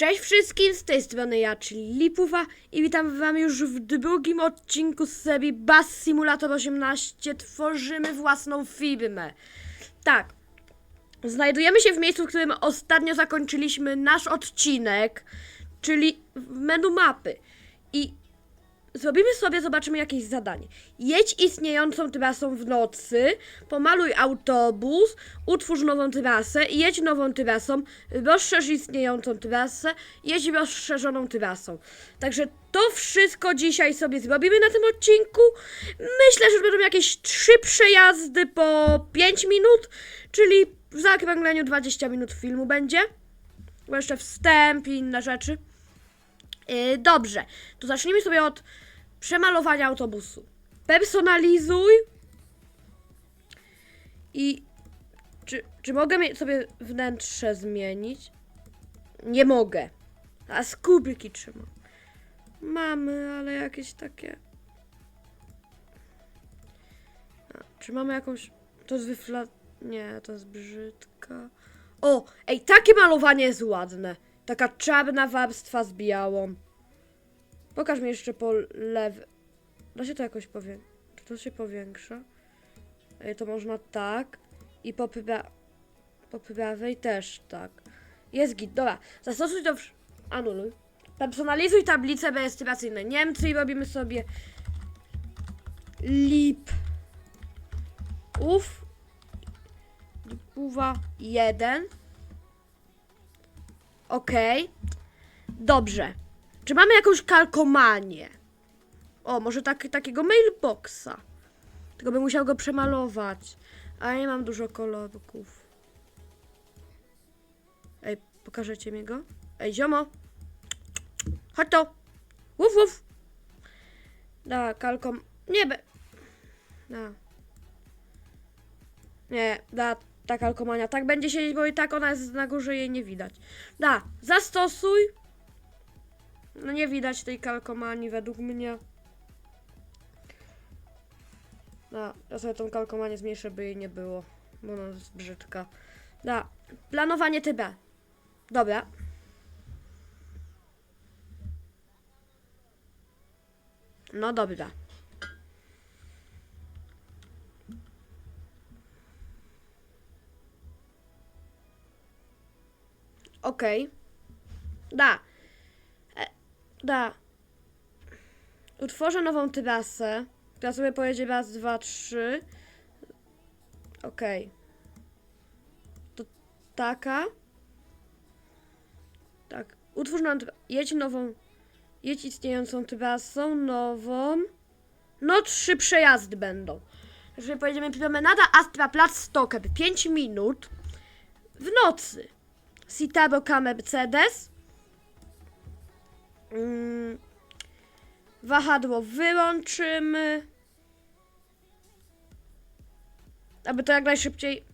Cześć wszystkim, z tej strony ja, czyli Lipuwa i witam wam już w drugim odcinku z serii Bass Simulator 18 Tworzymy własną firmę. Tak, znajdujemy się w miejscu, w którym ostatnio zakończyliśmy nasz odcinek, czyli w menu mapy i Zrobimy sobie, zobaczymy jakieś zadanie. Jedź istniejącą trasą w nocy, pomaluj autobus, utwórz nową trasę, jedź nową trasą, rozszerz istniejącą trasę, jedź rozszerzoną trasą. Także to wszystko dzisiaj sobie zrobimy na tym odcinku. Myślę, że będą jakieś trzy przejazdy po 5 minut, czyli w zaokrągleniu 20 minut filmu będzie. Bo jeszcze wstęp i inne rzeczy. Yy, dobrze, to zacznijmy sobie od przemalowania autobusu. Personalizuj. I czy, czy mogę sobie wnętrze zmienić? Nie mogę. A skubiki trzymam. Mamy, ale jakieś takie. A, czy mamy jakąś. To jest wyfla. Nie, to jest brzydka. O! Ej, takie malowanie jest ładne. Taka czarna warstwa z białą. Pokaż mi jeszcze po lewej. Da się to jakoś powiększyć? Czy to się powiększa? To można tak. I po, pra... po prawej też tak. Jest git. Dobra, zastosuj to. wsz- Anuluj. Personalizuj tablice rejestracyjne Niemcy i robimy sobie lip. Uf. Lipuwa 1. Okej. Dobrze. Czy mamy jakąś kalkomanię? O, może tak, takiego mailboxa. Tylko bym musiał go przemalować. A nie mam dużo kolorków. Ej, pokażecie mi go? Ej, ziomo! Chodź to! Wuf, wuf! Da, kalkom... Nie be... Da. Nie, da, ta kalkomania. Tak będzie siedzieć, bo i tak ona jest na górze, jej nie widać. Da, zastosuj. No nie widać tej kalkomanii według mnie. No, ja sobie tą kalkomanię zmniejszę, by jej nie było. Bo ona jest brzydka. Da, planowanie tyba. Dobra. No dobra. Okej. Da. E, da. Utworzę nową trasę. Ja sobie pojedzie raz, dwa, trzy. Okej. To taka. Tak. Utwórz tra- Jedź nową. Jedź istniejącą trasą, nową. No, trzy przejazdy będą. Jeżeli pojedziemy promenada Astra Plac Stoker 5 minut w nocy. Citaro K Mercedes. Mm, wahadło wyłączymy. Aby to jak najszybciej.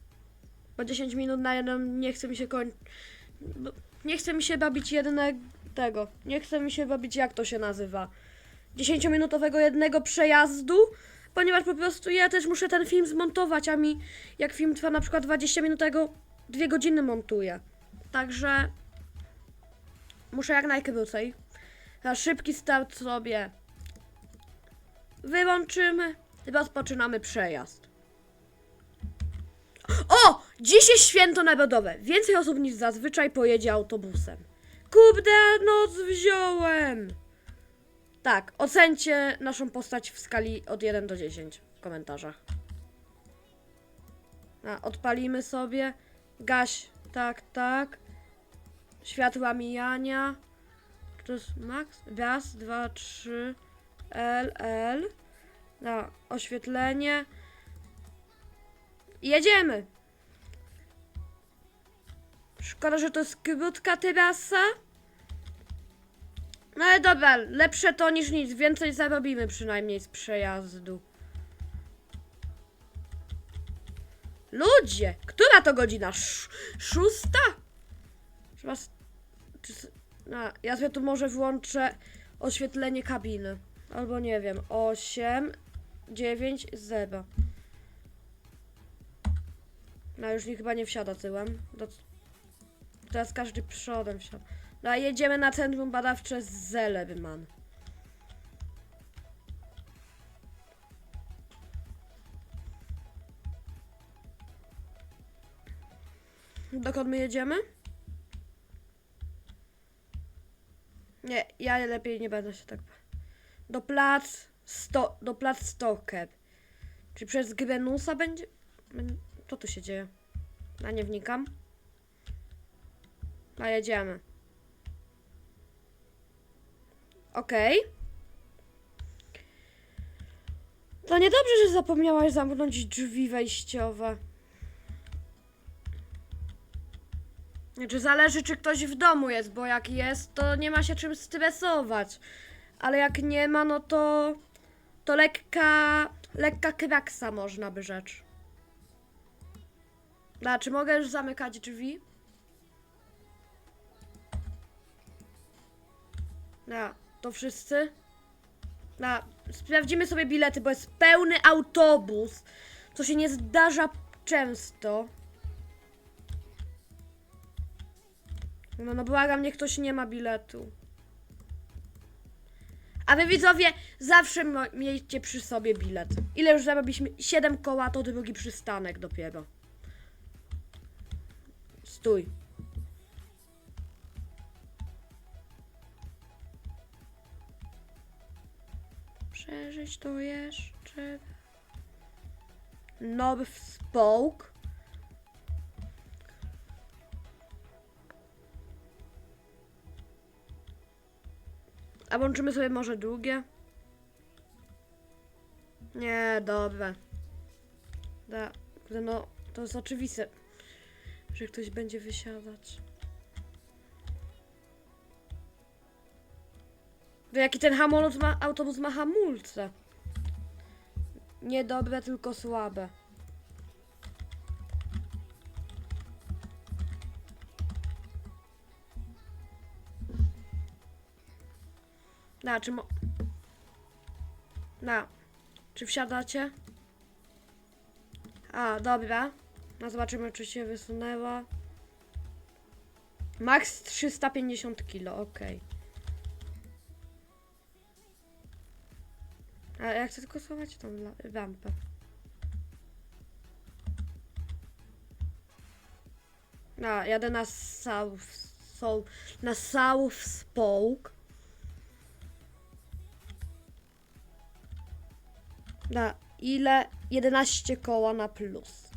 Bo 10 minut na jedną nie chce mi się kończyć. Nie chce mi się bawić jednego. Nie chce mi się bawić jak to się nazywa. 10-minutowego jednego przejazdu. Ponieważ po prostu ja też muszę ten film zmontować, a mi jak film trwa na przykład 20 minut, tego 2 godziny montuję. Także muszę jak najkrócej. Na szybki start sobie wyłączymy i rozpoczynamy przejazd. O! Dziś jest święto narodowe. Więcej osób niż zazwyczaj pojedzie autobusem. Kurde, noc wziąłem! Tak, ocencie naszą postać w skali od 1 do 10 w komentarzach. A, odpalimy sobie. Gaś, tak, tak. Światła mijania. To jest max? Raz, dwa, trzy. L, L. Na oświetlenie. Jedziemy! Szkoda, że to jest krótka terasa. No ale dobra, lepsze to niż nic. Więcej zarobimy przynajmniej z przejazdu. Ludzie! Która to godzina? Sz szósta? Was... Czy... A, ja sobie tu może włączę oświetlenie kabiny. Albo nie wiem, 8, 9, 0. No już nikt chyba nie wsiada tyłem. Do... Teraz każdy przodem wsiada. No, jedziemy na centrum badawcze z Zelebyman. Dokąd my jedziemy? Nie, ja lepiej nie będę się tak... Do plac... Sto, do plac Stoker. Czy przez Grenusa będzie... Bę- Co tu się dzieje? Ja nie wnikam. A jedziemy. Okej. To niedobrze, że zapomniałaś zamknąć drzwi wejściowe. Znaczy zależy, czy ktoś w domu jest, bo jak jest, to nie ma się czym stresować. Ale jak nie ma, no to... To lekka... Lekka kraksa można by rzecz. Da, czy mogę już zamykać drzwi? Da, to wszyscy? Da, sprawdzimy sobie bilety, bo jest pełny autobus, co się nie zdarza często. No, no błagam, niech ktoś nie ma biletu. A wy widzowie, zawsze miejcie przy sobie bilet. Ile już zarobiliśmy? 7 koła, to drugi przystanek dopiero. Stój. Przeżyć to jeszcze. Nowy spoke. A włączymy sobie może drugie? Nie, dobra. Da, no, to jest oczywiste, że ktoś będzie wysiadać. Wy jaki ten hamulec ma, autobus ma hamulce? Nie dobre, tylko słabe. Na, czy mo... Na. Czy wsiadacie? A, dobra. No zobaczymy, czy się wysunęła. Max 350 kilo, okej. A ja chcę tylko schować tą la- lampę. A, jadę na South, South, na South Spoke. Na ile? 11 koła na plus.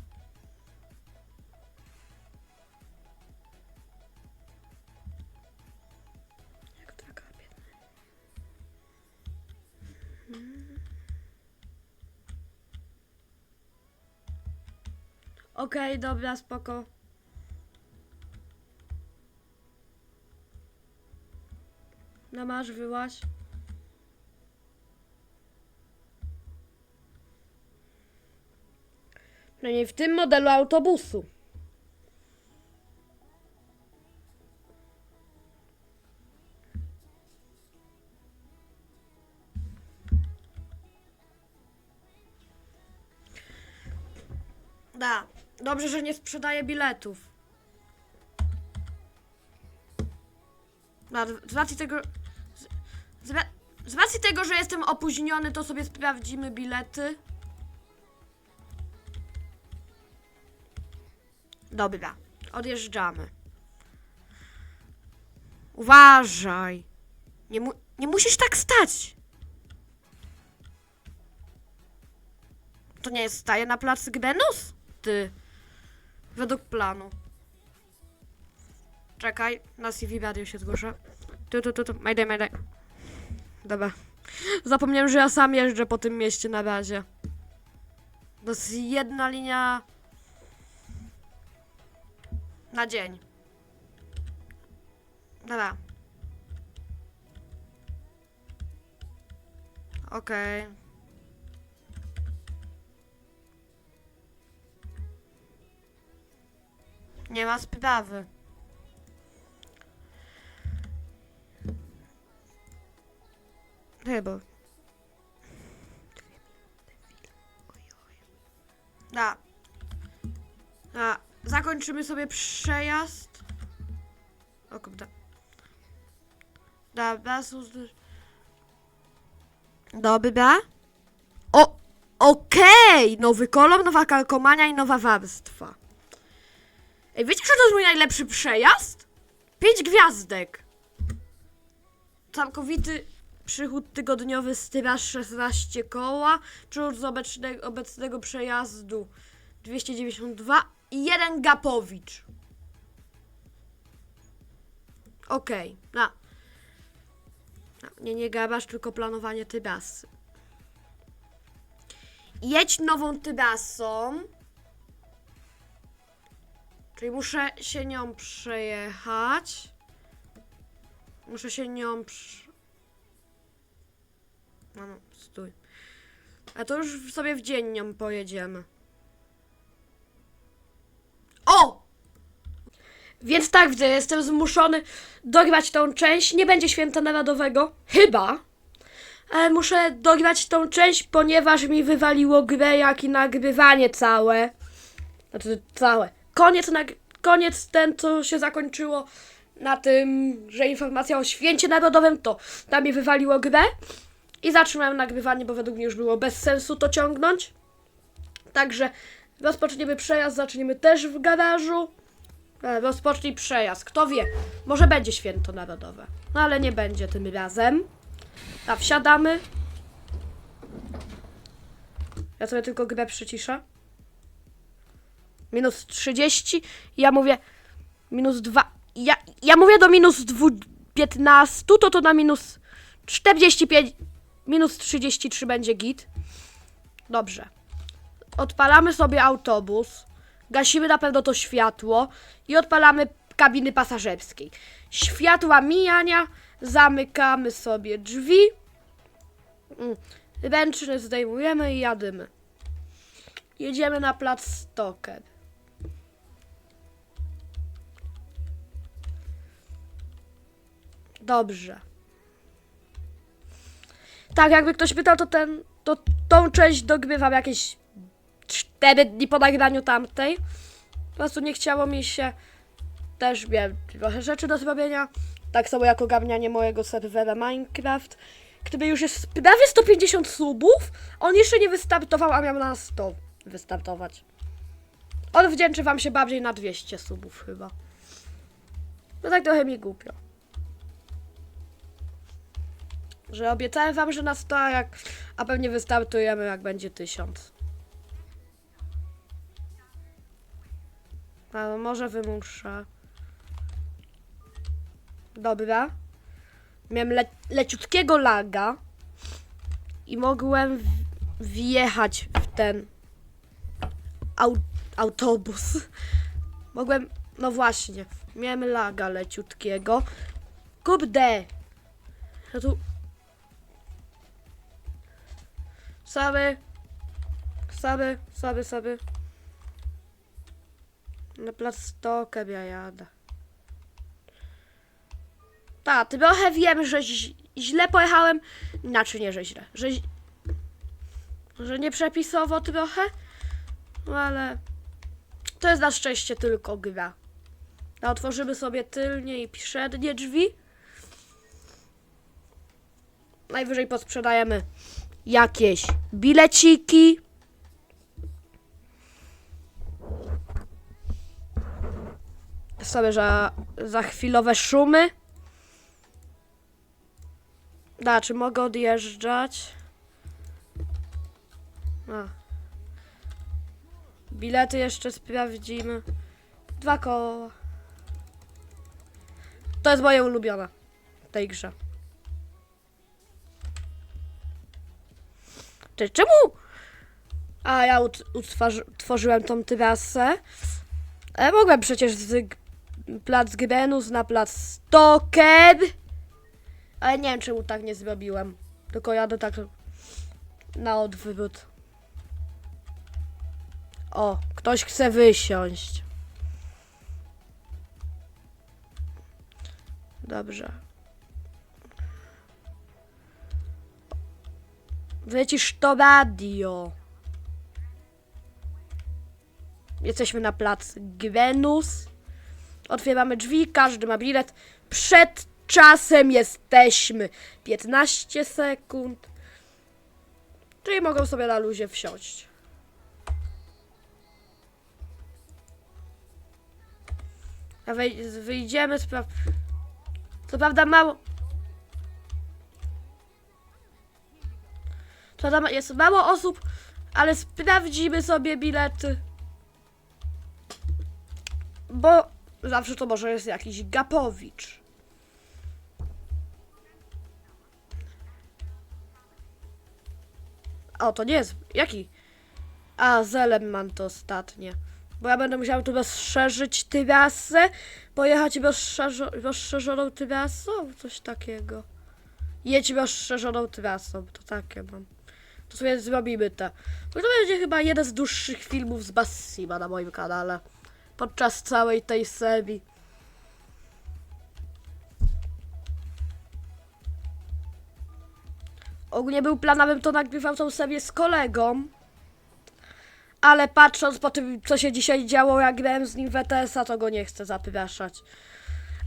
Jak biedna. Mhm. Okej, dobra, spoko. No masz, wyłaś. Nie w tym modelu autobusu. Da. Dobrze, że nie sprzedaje biletów. Da, z racji tego. Z, z racji tego, że jestem opóźniony, to sobie sprawdzimy bilety. Dobra, odjeżdżamy. Uważaj. Nie, mu nie musisz tak stać. To nie jest staje na placu Gbenus? Ty. Według planu. Czekaj, na CV radio się zgłoszę. Tu, tu, tu, tu. Mayday, mayday. Dobra. Zapomniałem, że ja sam jeżdżę po tym mieście na razie. To jest jedna linia na dzień. Dobra. Okej. Nie ma sprawy. Chyba. Da. Da. Zakończymy sobie przejazd. O kurde. Dobra, Dobra. O, okej! Nowy kolor, nowa kalkomania i nowa warstwa. Ej, wiecie, że to jest mój najlepszy przejazd? Pięć gwiazdek. Całkowity przychód tygodniowy styraż 16 koła, z obecnego, obecnego przejazdu 292 i jeden Gapowicz. Okej, no. No, Nie, nie gabasz, tylko planowanie tybasy. Jedź nową tybasą. Czyli muszę się nią przejechać. Muszę się nią przy... No, no, stój. A to już sobie w dzień nią pojedziemy. Więc tak, widzę, jestem zmuszony dogrywać tą część. Nie będzie święta narodowego. Chyba. Ale muszę dogrywać tą część, ponieważ mi wywaliło grę, jak i nagrywanie całe. Znaczy całe. Koniec, nag- koniec ten, co się zakończyło na tym, że informacja o święcie narodowym, to tam mi wywaliło grę. I zatrzymałem nagrywanie, bo według mnie już było bez sensu to ciągnąć. Także rozpoczniemy przejazd, zaczniemy też w garażu. E, Rozpocznij przejazd. Kto wie, może będzie święto narodowe. No ale nie będzie tym razem. A wsiadamy. Ja sobie tylko grę przyciszę. Minus 30. Ja mówię minus 2. Ja, ja mówię do minus 2, 15, to to na minus 45. Minus 33 będzie git. Dobrze. Odpalamy sobie autobus. Gasimy na pewno to światło i odpalamy kabiny pasażerskiej. Światła mijania, zamykamy sobie drzwi. Mm, Ręczny zdejmujemy i jadymy. Jedziemy na plac Stoker. Dobrze. Tak, jakby ktoś pytał, to ten, to tą część dogrywam jakieś 4 dni po nagraniu tamtej. Po prostu nie chciało mi się też miałem trochę rzeczy do zrobienia. Tak samo jak ogarnianie mojego serwera Minecraft, który już jest prawie 150 subów. On jeszcze nie wystartował, a miał na 100 wystartować. On wdzięczy wam się bardziej na 200 subów chyba. No tak trochę mi głupio. Że obiecałem wam, że na 100, a, jak, a pewnie wystartujemy jak będzie 1000. A może wymuszę. Dobra. Miałem le leciutkiego laga i mogłem wjechać w ten au autobus. Mogłem, no właśnie, miałem laga leciutkiego. Kurde! Ja tu... Saby. Saby, saby, saby. Na plac Stoker ja jadę. Ta, trochę wiem, że źle pojechałem. Znaczy nie, że źle. Że, że nie przepisowo trochę. No ale to jest na szczęście tylko gra. A otworzymy sobie tylnie i przednie drzwi. Najwyżej posprzedajemy jakieś bileciki. Sobie za, za chwilowe szumy. Da, czy mogę odjeżdżać? A. Bilety jeszcze sprawdzimy. Dwa koła. To jest moje ulubione w tej grze. Czy, czemu? A, ja utworzyłem tą trasę. Ale mogłem przecież z plac Grenus na plac Stoker. Ale nie wiem, czemu tak nie zrobiłem. Tylko jadę tak na odwrót. O, ktoś chce wysiąść. Dobrze. Wycisz to radio. Jesteśmy na plac Grenus. Otwieramy drzwi, każdy ma bilet. Przed czasem jesteśmy. 15 sekund. Czyli mogą sobie na luzie wsiąść. A wyjdziemy, spraw... Co prawda mało... Co prawda jest mało osób, ale sprawdzimy sobie bilety. Bo zawsze to może jest jakiś Gapowicz. O, to nie jest. Jaki? A, Zeleman to ostatnie. Bo ja będę musiał tu rozszerzyć trasę, pojechać rozszerzo rozszerzoną trasą, coś takiego. Jedź rozszerzoną trasą, to takie mam. To sobie zrobimy te. Bo to będzie chyba jeden z dłuższych filmów z Bassima na moim kanale. Podczas całej tej serii. Ogólnie był plan, abym to nagrywał tą serię z kolegą. Ale patrząc po tym, co się dzisiaj działo, jak grałem z nim w ETS-a, to go nie chcę zapraszać.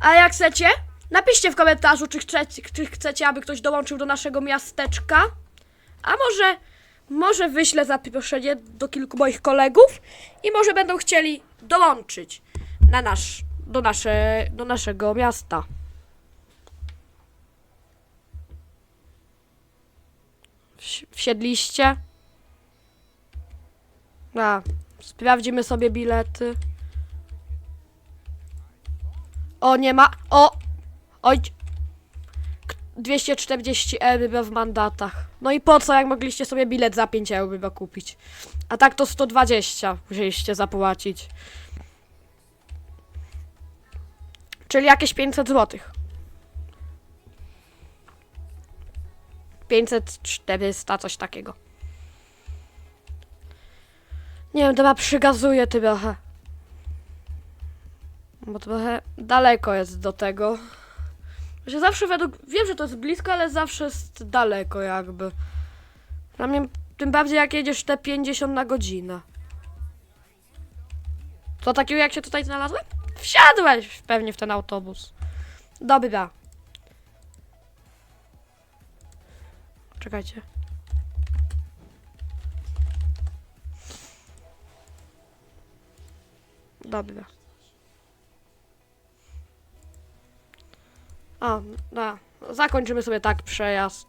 A jak chcecie? Napiszcie w komentarzu, czy chcecie, czy chcecie, aby ktoś dołączył do naszego miasteczka. A może, może wyślę zaproszenie do kilku moich kolegów i może będą chcieli dołączyć na nasz, do, nasze, do naszego miasta. Wsi- Wsiedliście? A, sprawdzimy sobie bilety. O, nie ma. O! Oj! K- 240 euro w mandatach. No i po co, jak mogliście sobie bilet za 5 euro kupić? A tak to 120 musieliście zapłacić. Czyli jakieś 500 zł. 500, 400, coś takiego. Nie wiem, chyba przygazuję trochę. Bo trochę daleko jest do tego. Że zawsze według... Wiem, że to jest blisko, ale zawsze jest daleko jakby. Dla mnie, tym bardziej jak jedziesz te 50 na godzinę. Co takiego jak się tutaj znalazłem? Wsiadłeś pewnie w ten autobus. Dobra. Czekajcie. Dobra. A, da. Zakończymy sobie tak przejazd.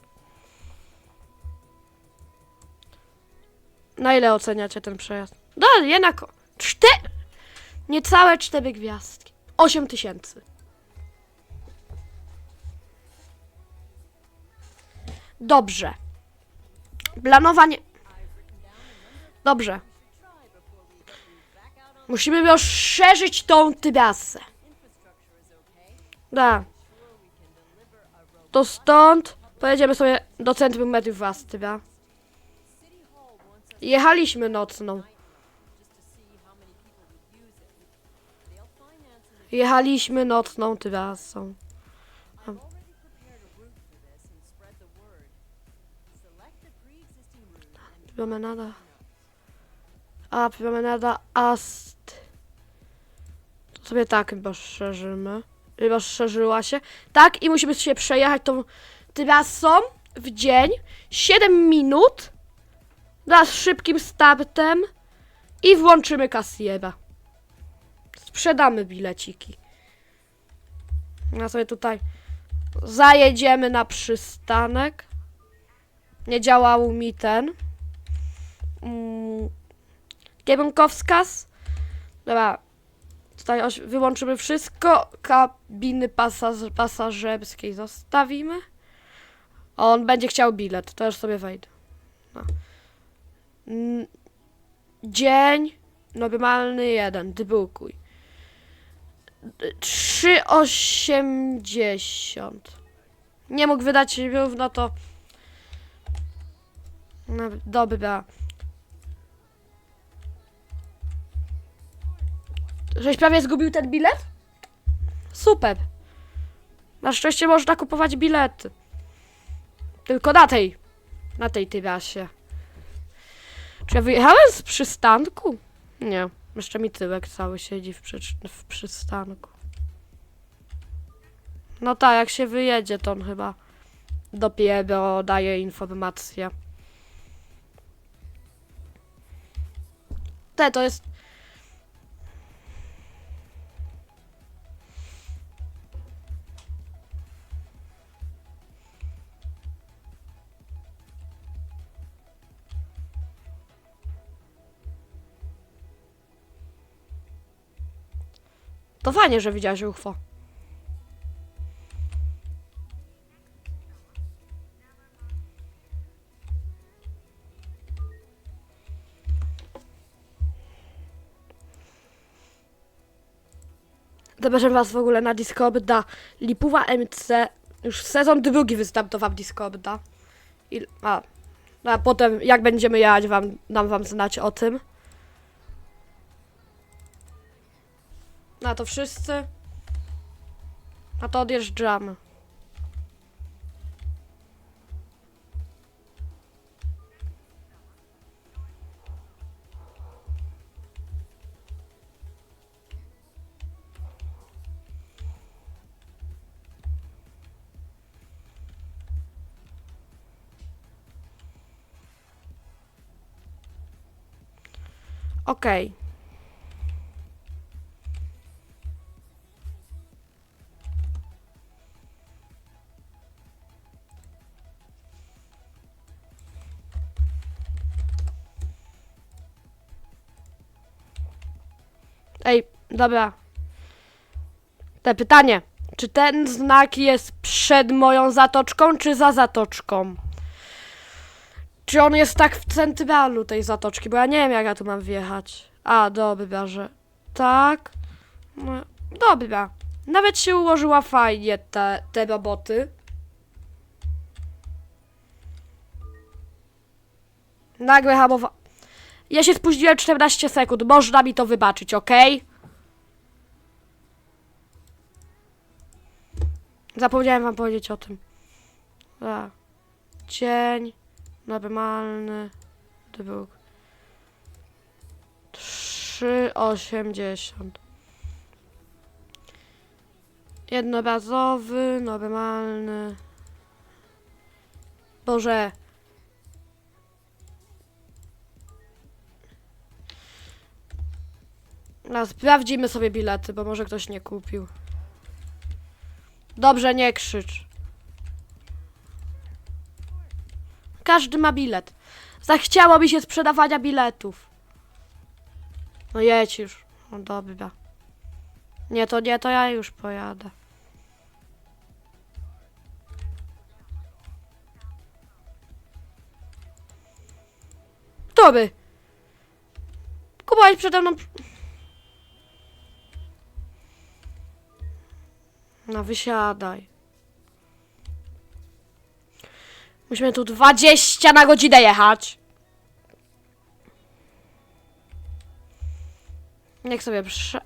Na ile oceniacie ten przejazd? Da, jednak cztery... Niecałe cztery gwiazdki. Osiem tysięcy. Dobrze. Planowanie... Dobrze. Musimy rozszerzyć tą trasę. Da. To stąd pojedziemy sobie do centrum Wastra. Jechaliśmy nocną. Jechaliśmy nocną trasą. Promenada. A, promenada Ast. To sobie tak rozszerzymy. Rozszerzyła się. Tak, i musimy się przejechać tą trasą w dzień. 7 minut. Dla z szybkim startem. I włączymy kasjera. Sprzedamy bileciki. Ja sobie tutaj zajedziemy na przystanek. Nie działał mi ten. Mm, kierunkowskaz. Dobra. Tutaj wyłączymy wszystko. Kabiny pasaż pasażerskiej zostawimy. On będzie chciał bilet. To już sobie wejdę. No. Dzień normalny jeden. Dybulkuj. 3,80. Nie mógł wydać równo to. No, dobra. Żeś prawie zgubił ten bilet? Super. Na szczęście można kupować bilety. Tylko na tej. Na tej tyrasie. Czy ja wyjechałem z przystanku? Nie. Jeszcze mi tyłek cały siedzi w, przy, w przystanku. No tak, jak się wyjedzie, to on chyba dopiero daje informację. Te, to jest... To fajnie, że widziałeś UFO. Zapraszam was w ogóle na Discorda Lipuwa MC. Już sezon drugi wystartował Discorda. I, a, a potem jak będziemy jechać wam, dam wam znać o tym. Na to wszyscy. A to odjeżdżamy. Okej. Ej, dobra. Te pytanie. Czy ten znak jest przed moją zatoczką, czy za zatoczką? Czy on jest tak w centralu tej zatoczki? Bo ja nie wiem, jak ja tu mam wjechać. A, dobra, że tak. No, dobra. Nawet się ułożyła fajnie te, te roboty. Nagle hamowa... Ja się spóźniłem 14 sekund. Można mi to wybaczyć, ok? Zapomniałem wam powiedzieć o tym. A. Cień. Normalny. Dróg. 3,80. Jednorazowy, normalny. Boże. No, sprawdzimy sobie bilety, bo może ktoś nie kupił. Dobrze, nie krzycz. Każdy ma bilet. Zachciało mi się sprzedawania biletów. No jedź już. No dobra. Nie, to nie, to ja już pojadę. Toby. Kupowałeś przede mną... No wysiadaj. Musimy tu 20 na godzinę jechać. Niech sobie prze...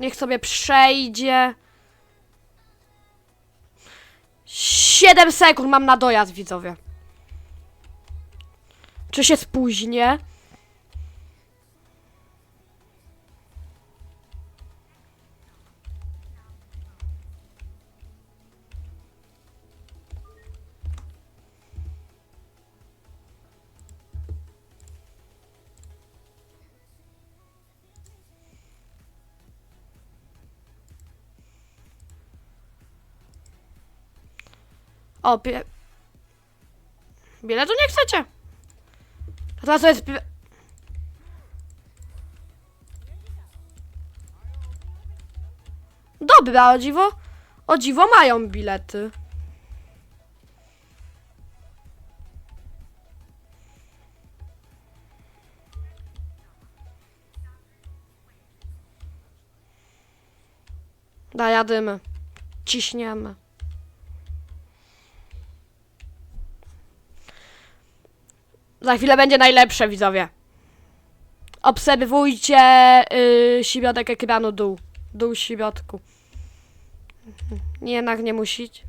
Niech sobie przejdzie. 7 sekund mam na dojazd, widzowie. Czy się spóźnię? O, bie... Biletu nie chcecie? A teraz to jest... bie- Dobra, o dziwo... O dziwo mają bilety. Da, jadymy. Ciśniemy. Za chwilę będzie najlepsze, widzowie. Obserwujcie yy, środek ekranu dół. Dół. Nie, jednak nie musić.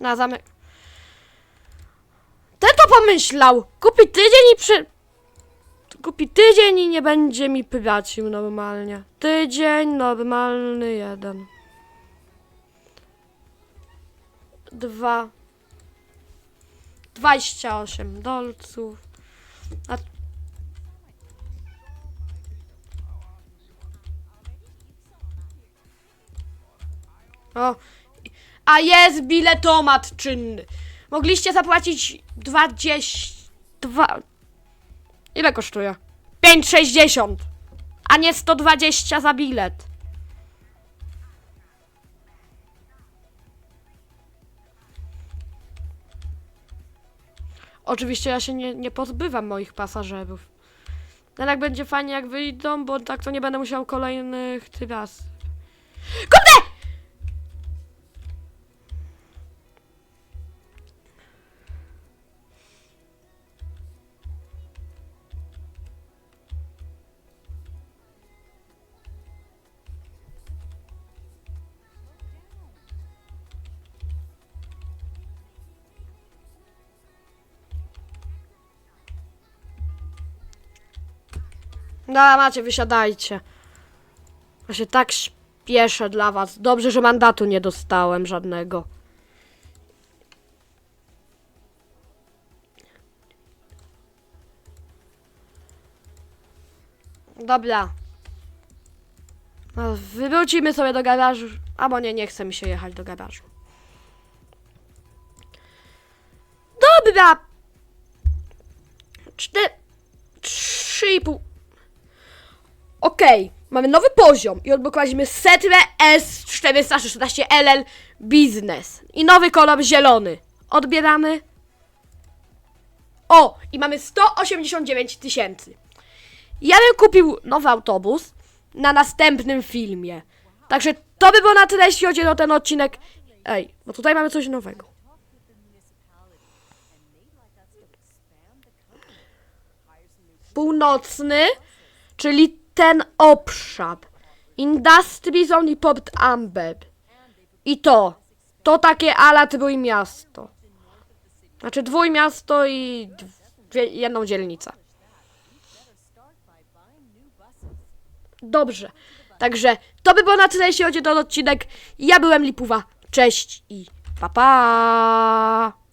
Na zamek. Ten to pomyślał! Kupi tydzień i przy... Kupi tydzień i nie będzie mi płacił normalnie. Tydzień, normalny jeden. Dwa. Dwadzieścia osiem dolców. A... O, a jest biletomat czynny. Mogliście zapłacić 20. Dwa... Ile kosztuje? 5,60. A nie 120 za bilet. Oczywiście ja się nie, nie pozbywam moich pasażerów. Jednak będzie fajnie jak wyjdą, bo tak to nie będę musiał kolejnych raz. KURDE! Dobra, macie, wysiadajcie. Ja się tak śpieszę dla was. Dobrze, że mandatu nie dostałem żadnego. Dobra. No, Wywrócimy sobie do garażu. Albo nie, nie chce mi się jechać do garażu. Dobra. Cztery... Trzy i pół... Okej, mamy nowy poziom i odblokowaliśmy Setrę S416LL Business i nowy kolor zielony. Odbieramy. O, i mamy 189 tysięcy. Ja bym kupił nowy autobus na następnym filmie. Także to by było na tyle, jeśli chodzi o ten odcinek. Ej, bo tutaj mamy coś nowego. Północny, czyli ten obszar. Industry i Port Amber. I to. To takie ala trójmiasto. Znaczy dwójmiasto i dwie, jedną dzielnicę. Dobrze. Także to by było na tyle, jeśli chodzi o ten odcinek. Ja byłem Lipuwa. Cześć i pa pa!